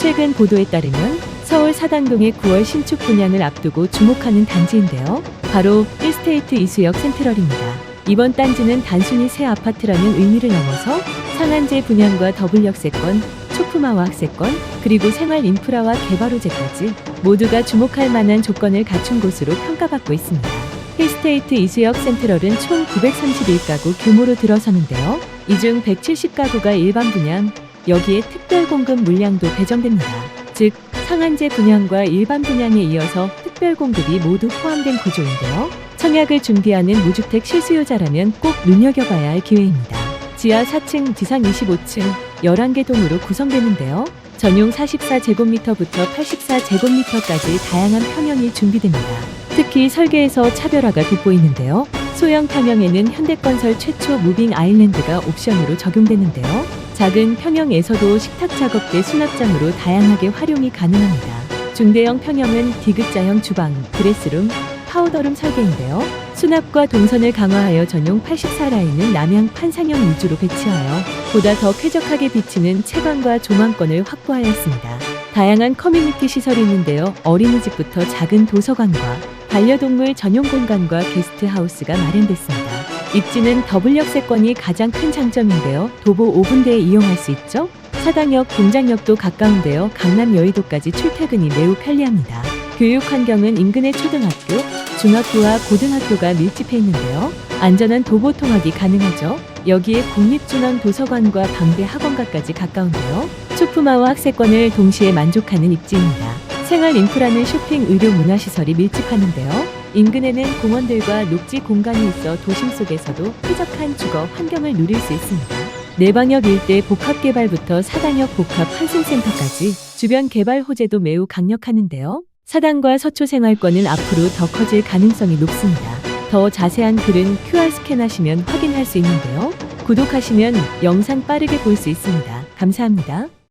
최근 보도에 따르면 서울 사당동의 9월 신축 분양을 앞두고 주목하는 단지인데요. 바로 1스테이트 이수역 센트럴입니다. 이번 단지는 단순히 새 아파트라는 의미를 넘어서 상한제 분양과 더블 역세권, 초품화와 학세권, 그리고 생활 인프라와 개발 호재까지 모두가 주목할 만한 조건을 갖춘 곳으로 평가받고 있습니다. 힐스테이트 이수역 센트럴은 총 931가구 규모로 들어서는데요. 이 중 170가구가 일반 분양, 여기에 특별 공급 물량도 배정됩니다. 즉, 상한제 분양과 일반 분양에 이어서 특별 공급이 모두 포함된 구조인데요. 청약을 준비하는 무주택 실수요자라면 꼭 눈여겨봐야 할 기회입니다. 지하 4층, 지상 25층, 11개 동으로 구성되는데요. 전용 44제곱미터부터 84제곱미터까지 다양한 평형이 준비됩니다. 특히 설계에서 차별화가 돋보이는데요. 소형 평형에는 현대건설 최초 무빙 아일랜드가 옵션으로 적용되는데요. 작은 평형에서도 식탁 작업 대 수납장으로 다양하게 활용이 가능합니다. 중대형 평형은 디귿자형 주방, 드레스룸, 파우더룸 설계인데요. 수납과 동선을 강화하여 전용 84라인을 남향 판상형 위주로 배치하여 보다 더 쾌적하게 비치는 채광과 조망권을 확보하였습니다. 다양한 커뮤니티 시설이 있는데요. 어린이집부터 작은 도서관과 반려동물 전용 공간과 게스트하우스가 마련됐습니다. 입지는 더블 역세권이 가장 큰 장점인데요. 도보 5분대에 이용할 수 있죠. 사당역, 동장역도 가까운데요. 강남 여의도까지 출퇴근이 매우 편리합니다. 교육 환경은 인근의 초등학교, 중학교와 고등학교가 밀집해 있는데요. 안전한 도보 통학이 가능하죠. 여기에 국립중앙 도서관과 방대 학원가까지 가까운데요. 초품화와 학세권을 동시에 만족하는 입지입니다. 생활 인프라는 쇼핑, 의료, 문화시설이 밀집하는데요. 인근에는 공원들과 녹지 공간이 있어 도심 속에서도 쾌적한 주거 환경을 누릴 수 있습니다. 내방역 일대 복합 개발부터 사당역 복합 환승센터까지 주변 개발 호재도 매우 강력하는데요. 사당과 서초 생활권은 앞으로 더 커질 가능성이 높습니다. 더 자세한 글은 QR 스캔하시면 확인할 수 있는데요. 구독하시면 영상 빠르게 볼 수 있습니다. 감사합니다.